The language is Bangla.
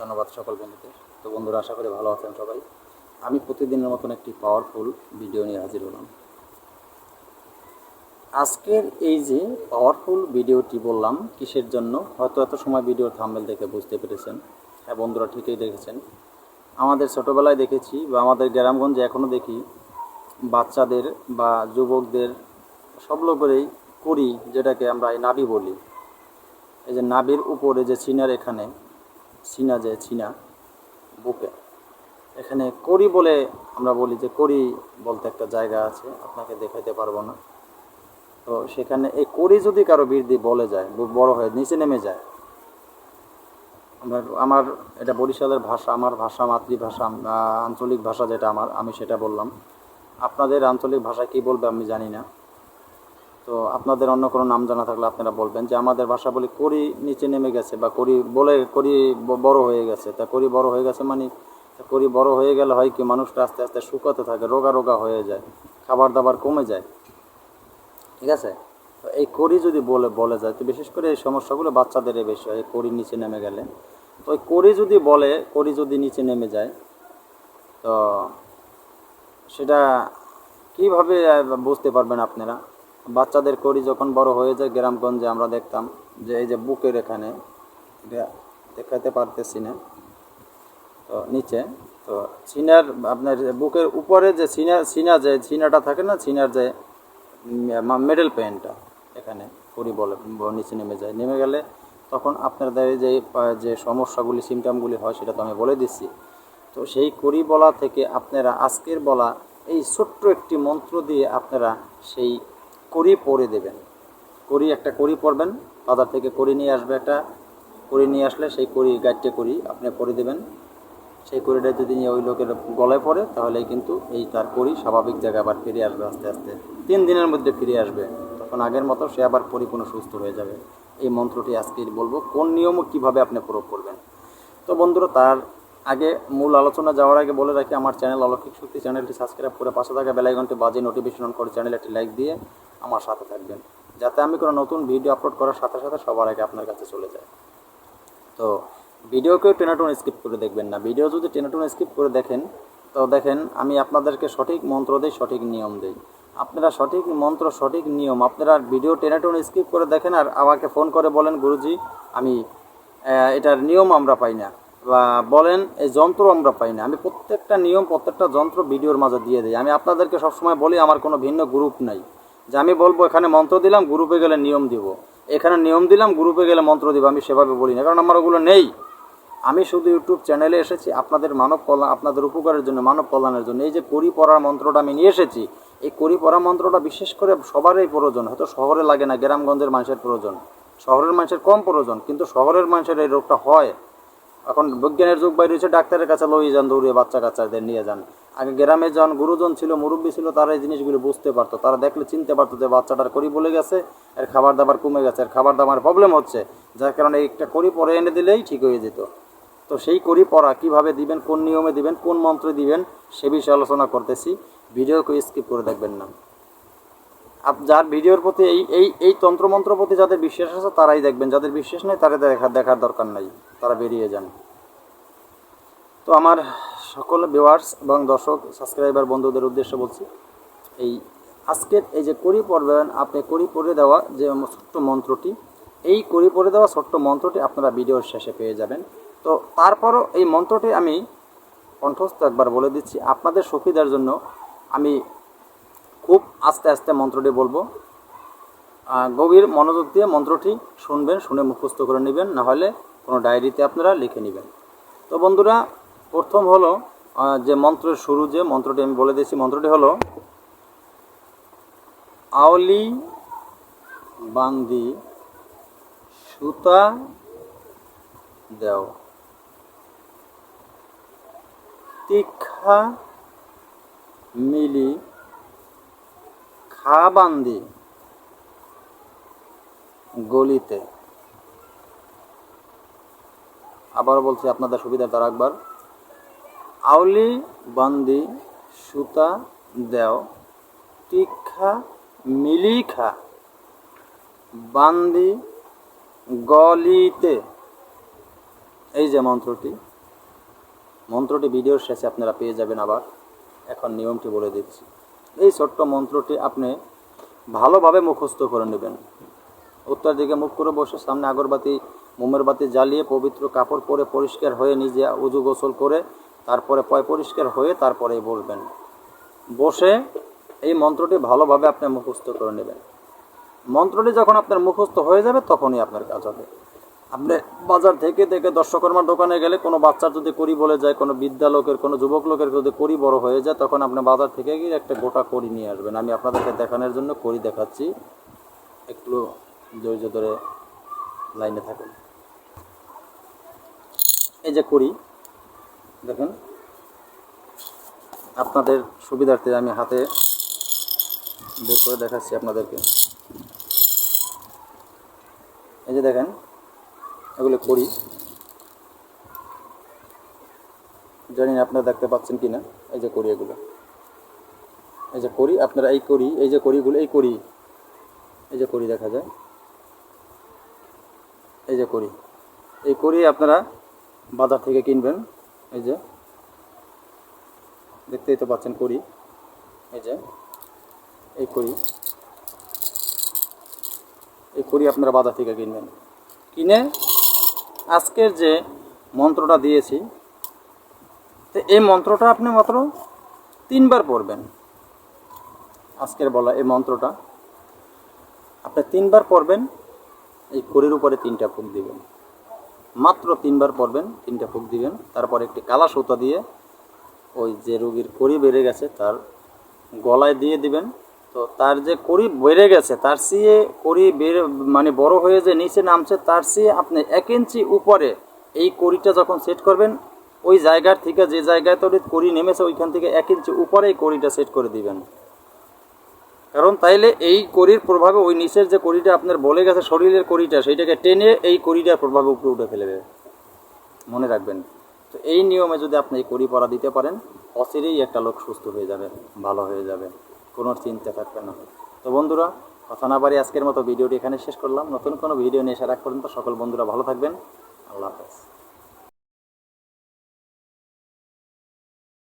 ধন্যবাদ সকল বন্ধুদের। তো বন্ধুরা, আশা করি ভালো আছেন সবাই। আমি প্রতিদিনের মতন একটি পাওয়ারফুল ভিডিও নিয়ে হাজির হলাম। আজকের এই যে পাওয়ারফুল ভিডিওটি বললাম, কিসের জন্য? হয়তো এত সময় ভিডিওর থাম্বেল দেখে বুঝতে পেরেছেন। হ্যাঁ বন্ধুরা ঠিকই দেখেছেন। আমাদের ছোটোবেলায় দেখেছি বা আমাদের গ্রামগঞ্জে এখনও দেখি, বাচ্চাদের বা যুবকদের সব লোকেরই করি যেটাকে আমরা এই নাবি বলি। এই যে নাবির উপরে যে চিনার এখানে চিনা যে চিনা বুকে। এখানে করি বলে আমরা বলি যে করি বলতে একটা জায়গা আছে, আপনাকে দেখাইতে পারব না। তো সেখানে এই করি যদি কারও বৃদ্ধি বলে যায় বড় হয়ে নিচে নেমে যায়, আমার এটা বরিশালের ভাষা, আমার ভাষা, মাতৃভাষা আঞ্চলিক ভাষা যেটা আমার, আমি সেটা বললাম। আপনাদের আঞ্চলিক ভাষা কী বলবে আমি জানি না। তো আপনাদের অন্য কোনো নাম জানা থাকলে আপনারা বলবেন যে আমাদের ভাষা বলি করি নিচে নেমে গেছে বা করি বলে করি বড় হয়ে গেছে। তা করি বড় হয়ে গেছে মানে করি বড় হয়ে গেলে হয় কি মানুষটা আস্তে আস্তে শুকাতে থাকে, রোগা রোগা হয়ে যায়, খাবার দাবার কমে যায়। ঠিক আছে? তো এই করি যদি বলে বলে যায়, তো বিশেষ করে এই সমস্যাগুলো বাচ্চাদের বেশি হয় করি নিচে নেমে গেলে। তো ওই করি যদি বলে, করি যদি নিচে নেমে যায়, তো সেটা কীভাবে বুঝতে পারবেন আপনারা? বাচ্চাদের করি যখন বড় হয়ে যায় গ্রামগঞ্জে, আমরা দেখতাম যে এই যে বুকের এখানে, এটা দেখাতে পারতেছি না। তো নিচে, তো সিনার আপনার বুকের উপরে যে সিনা সিনা যে সিনাটা থাকে না, সিনার যে মেডেল পেনটা এখানে করি বলে নিচে নেমে যায়। নেমে গেলে তখন আপনাদের যে যে সমস্যাগুলি সিমটামগুলি হয়, সেটা তো আমি বলে দিচ্ছি। তো সেই করি বলা থেকে আপনারা আজকের বলা এই ছোট্ট একটি মন্ত্র দিয়ে আপনারা সেই করি, পড়ে দেবেন। করি, একটা করি পড়বেন, বাজার থেকে করি নিয়ে আসবে একটা, করি নিয়ে আসলে সেই করি গাইডটা করি, আপনি পরে দেবেন। সেই করিটা যদি ওই লোকের গলায় পড়ে তাহলে কিন্তু এই তার করি স্বাভাবিক জায়গায় আবার ফিরে আসবে আস্তে আস্তে। তিন দিনের মধ্যে ফিরে আসবে। তখন আগের মতো সে আবার পরিপূর্ণ সুস্থ হয়ে যাবে। এই মন্ত্রটি আজকে বলব, কোন নিয়ম কীভাবে আপনি প্রয়োগ করবেন। তো বন্ধুরা, তার আগে মূল আলোচনা যাওয়ার আগে বলে রাখি, আমার চ্যানেল অলৌকিক শক্তি চ্যানেলটি সাবস্ক্রাইব করে পাশে থাকা বেলাইকনটি বাজে নোটিফিকেশন অন করে চ্যানেলে একটি লাইক দিয়ে আমার সাথে থাকবেন। যাতে আমি কোনো নতুন ভিডিও আপলোড করার সাথে সাথে সবার আগে আপনার কাছে চলে যায়। তো ভিডিওকেও টেনাটুন স্কিপ করে দেখবেন না। ভিডিও যদি টেনাটুন স্কিপ করে দেখেন, তো দেখেন আমি আপনাদেরকে সঠিক মন্ত্র দিই, সঠিক নিয়ম দিই। আপনারা সঠিক মন্ত্র, সঠিক নিয়ম, আপনারা ভিডিও টেনাটুন স্কিপ করে দেখেন আর আমাকে ফোন করে বলেন, গুরুজি, আমি এটার নিয়ম আমরা পাই না। বলেন, এই যন্ত্র আমরা পাই না। আমি প্রত্যেকটা নিয়ম, প্রত্যেকটা যন্ত্র ভিডিওর মাঝে দিয়ে দিই। আমি আপনাদেরকে সবসময় বলি, আমার কোনো ভিন্ন গ্রুপ নাই। যে আমি বলব, এখানে মন্ত্র দিলাম গ্রুপে গেলে নিয়ম দিব। এখানে নিয়ম দিলাম গ্রুপে গেলে মন্ত্র দিব। আমি সেভাবে বলি না, কারণ আমার ওগুলো নেই। আমি শুধু ইউটিউব চ্যানেলে এসেছি, আপনাদের মানব কল্যাণ, আপনাদের উপকারের জন্য, মানব কল্যাণের জন্য। এই যে করি পড়ার মন্ত্রটা আমি নিয়ে এসেছি, এই করি পড়া মন্ত্রটা বিশেষ করে সবারই প্রয়োজন। হয়তো শহরে লাগে না, গ্রামগঞ্জের মানুষের প্রয়োজন। শহরের মানুষের কম প্রয়োজন, কিন্তু শহরের মানুষের এই রোগটা হয়। এখন বিজ্ঞানের যুগ বাইরে হচ্ছে ডাক্তারের কাছে লইয়ে যান, দৌড়িয়ে বাচ্চা কাচ্চাদের নিয়ে যান। আগে গ্রামে যখন গুরুজন ছিল, মুরব্বী ছিল, তারা এই জিনিসগুলো বুঝতে পারতো। তারা দেখলে চিনতে পারতো যে বাচ্চাটার করি বলে গেছে, এর খাবার দাবার কমে গেছে, এর খাবার দাবার প্রবলেম হচ্ছে। যার কারণে একটা করি পরে এনে দিলেই ঠিক হয়ে যেত। তো সেই করি পড়া কীভাবে দিবেন, কোন নিয়মে দিবেন, কোন মন্ত্রে দিবেন, সে বিষয়ে আলোচনা করতেছি। ভিডিওকে স্কিপ করে দেখবেন না। যার ভিডিওর প্রতি এই এই এই তন্ত্রমন্ত্র প্রতি যাদের বিশ্বাস আছে, তারাই দেখবেন। যাদের বিশ্বাস নেই, তারা দেখা দেখার দরকার নাই। তারা বেরিয়ে যান। তো আমার সকল ভিউয়ার্স এবং দর্শক সাবস্ক্রাইবার বন্ধুদের উদ্দেশ্যে বলছি, এই আজকের এই যে করি পড়বেন আপনি করি পড়ে দেওয়া যে ছোট্ট মন্ত্রটি, এই করি পড়ে দেওয়া ছোট্ট মন্ত্রটি আপনারা ভিডিওর শেষে পেয়ে যাবেন। তো তারপরও এই মন্ত্রটি আমি কণ্ঠস্থ একবার বলে দিচ্ছি, আপনাদের সুবিধার জন্য আমি খুব আস্তে আস্তে মন্ত্রটি বলব। গভীর মনোযোগ দিয়ে মন্ত্রটি শুনবেন, শুনে মুখস্থ করে নেবেন, না হলে কোনো ডায়েরিতে আপনারা লিখে নেবেন। তো বন্ধুরা, প্রথম হলো যে মন্ত্রের শুরু যে মন্ত্রটি আমি বলে দিয়েছি, মন্ত্রটি হলো, আওলি বান্দি সুতা দেও। তীক্ষা মিলি খাবান্দি গলিতে। আবার বলছি আপনাদের সুবিধা তার একবার। আউলি বান্দি সুতা দেও তীক্ষা মিলিখা বান্দি গলিতে। এই যে মন্ত্রটি মন্ত্রটি ভিডিওর শেষে আপনারা পেয়ে যাবেন আবার। এখন নিয়মটি বলে দিচ্ছি। এই ছোট্ট মন্ত্রটি আপনি ভালোভাবে মুখস্থ করে নেবেন। উত্তর দিকে মুখ করে বসে, সামনে আগরবাতি মোমের বাতি জ্বালিয়ে পবিত্র কাপড় পরে পরিষ্কার হয়ে নিজে উজু গোসল করে, তারপরে পয় পরিষ্কার হয়ে তারপরে বলবেন। বসে এই মন্ত্রটি ভালোভাবে আপনি মুখস্থ করে নেবেন। মন্ত্রটি যখন আপনার মুখস্থ হয়ে যাবে, তখনই আপনার কাজ হবে। আপনি বাজার থেকে থেকে দর্শকর্মার দোকানে গেলে কোনো বাচ্চার যদি করি বলে যায়, কোনো বিদ্যা লোকের কোনো যুবক লোকের যদি করি বড় হয়ে যায়, তখন আপনি বাজার থেকে গিয়ে একটা গোটা করি নিয়ে আসবেন। আমি আপনাদেরকে দেখানোর জন্য করি দেখাচ্ছি। একটু ধৈর্য ধরে লাইনে থাকুন। এই যে করি দেখেন। আপনাদের সুবিধার্থে আমি হাতে বের করে দেখাচ্ছি আপনাদেরকে। এই যে দেখেন এগুলো করি। জানি না আপনারা দেখতে পাচ্ছেন কি না এই যে করি এগুলো। এই যে করি, আপনারা এই করি, এই যে করিগুলো এই করি। এই যে করি দেখা যায়। এই যে করি। এই করি আপনারা বাজার থেকে কিনবেন। এই যে। দেখতেই তো পাচ্ছেন করি। এই যে। এই করি। এই করি আপনারা বাজার থেকে কিনবেন। কিনে আজকের যে মন্ত্রটা দিয়েছি, তো এই মন্ত্রটা আপনি মাত্র তিনবার পড়বেন। আজকের বলা এই মন্ত্রটা। আপনি তিনবার পড়বেন, এই করির উপরে তিনটা ফুক দিবেন। মাত্র তিনবার পড়বেন, তিনটা ফুক দিবেন। তারপর একটি কালা সুতা দিয়ে ওই যে রোগীর করি বেড়ে গেছে, তার গলায় দিয়ে দিবেন। তো তার যে করি বেড়ে গেছে, তার চেয়ে করি বেড়ে মানে বড় হয়ে যে নিচে নামছে, তার চেয়ে আপনি এক ইঞ্চি উপরে এই করিটা যখন সেট করবেন, ওই জায়গার থেকে যে জায়গায় তৈরি করি নেমেছে, ওইখান থেকে এক ইঞ্চি উপরে এই করিটা সেট করে দিবেন। কারণ তাইলে এই করির প্রভাবে ওই নিচের যে করিটা আপনার বলে গেছে, শরীরের করিটা সেইটাকে টেনে এই করিটার প্রভাবে উপরে উঠে ফেলবে। মনে রাখবেন। তো এই নিয়মে যদি আপনি এই করি পরা দিতে পারেন, অচিরেই একটা লোক সুস্থ হয়ে যাবে, ভালো হয়ে যাবে। কোনো চিন্তা থাকবে না। তো বন্ধুরা, কথা না পারি আজকের মতো ভিডিওটি এখানে শেষ করলাম। নতুন কোনো ভিডিও নিয়ে এসে রাখ পর্যন্ত সকল বন্ধুরা ভালো থাকবেন। আল্লাহ হাফেজ।